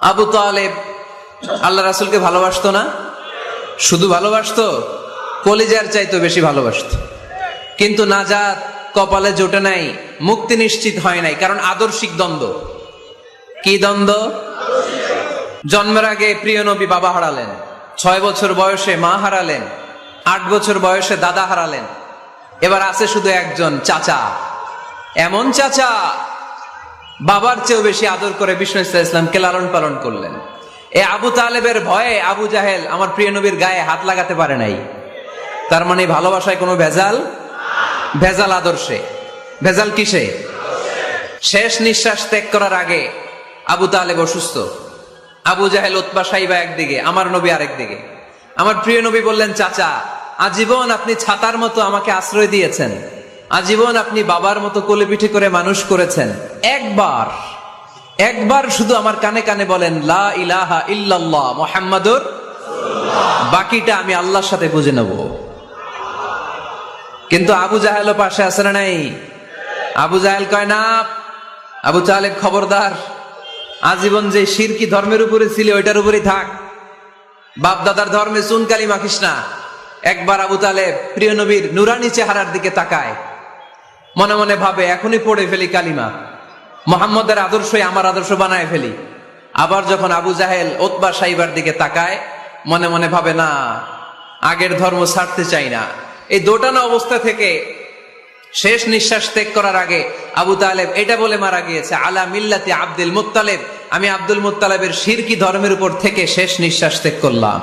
আবু তালেব আল্লাহ রাসুলকে ভালোবাসতো না? শুধু ভালোবাসতো? কলিজার চাইতো বেশি ভালোবাসতো। কিন্তু না নাজাত কপালে জোটে নাই, মুক্তি নিশ্চিত হয় নাই, কারণ আদর্শিক দ্বন্দ্ব। কি দ্বন্দ্ব? জন্মের আগে প্রিয় নবী বাবা হারালেন, ছয় বছর বয়সে মা হারালেন, আট বছর বয়সে দাদা হারালেন। এবার আছে শুধু একজন, চাচা। এমন চাচা বাবার চেয়েও বেশি আদর করে বিষ্ণু ইসলাম ইসলামকে লালন পালন করলেন। এ আবু তালেবের ভয়ে আবু জাহেল আমার প্রিয় নবীর গায়ে হাত লাগাতে পারে নাই। তার মানে ভালোবাসায় কোনো ভেজাল? ভেজাল আদর্শে। ভেজাল কিসে? শেষ নিঃশ্বাস ত্যাগ করার আগে আবু তালেব অসুস্থ। আবু জাহেল উৎপা সাইবা একদিকে, আমার নবী আরেক দিকে। আমার প্রিয় নবী বললেন, চাচা, আজীবন আপনি ছাতার মতো আমাকে আশ্রয় দিয়েছেন। আজীবন আপনি বাবার মতো কোলে পিঠে করে মানুষ করেছেন। একবার একবার শুধু আমার কানে কানে বলেন, লা ইলাহা ইল্লাল্লাহ মোহাম্মদুর বাকিটা আমি আল্লাহর সাথে বুঝে নেব। কিন্তু আবু জাহেলও পাশে আছে না নাই? আবু জাহেল কয়, না, আবু তালেব খবরদার। আজীবন যে শিরকি ধর্মের উপরে ছিল, ওইটার উপরেই থাক। বাপ দাদার ধর্মে চুনকালি মাখিস না। একবার আবু তালেব প্রিয় নবীর নুরানি চেহারার দিকে তাকায়। মনে মনে ভাবে, এখনই পড়ে ফেলি কালিমা। মোহাম্মদের আদর্শই আমার আদর্শ বানায় ফেলি। আবার যখন আবু জাহেল ওতবা সাইবার দিকে তাকায়, মনে মনে ভাবে, না, আগের ধর্ম ছাড়তে চাই না। এই দোটানা অবস্থা থেকে শেষ নিঃশ্বাস ত্যাগ করার আগে আবু তালেব এটা বলে মারা গিয়েছে, আলা মিল্লাতি আব্দুল মুত্তালেব। আমি আব্দুল মুত্তালেবের শিরকি ধর্মের উপর থেকে শেষ নিঃশ্বাস ত্যাগ করলাম।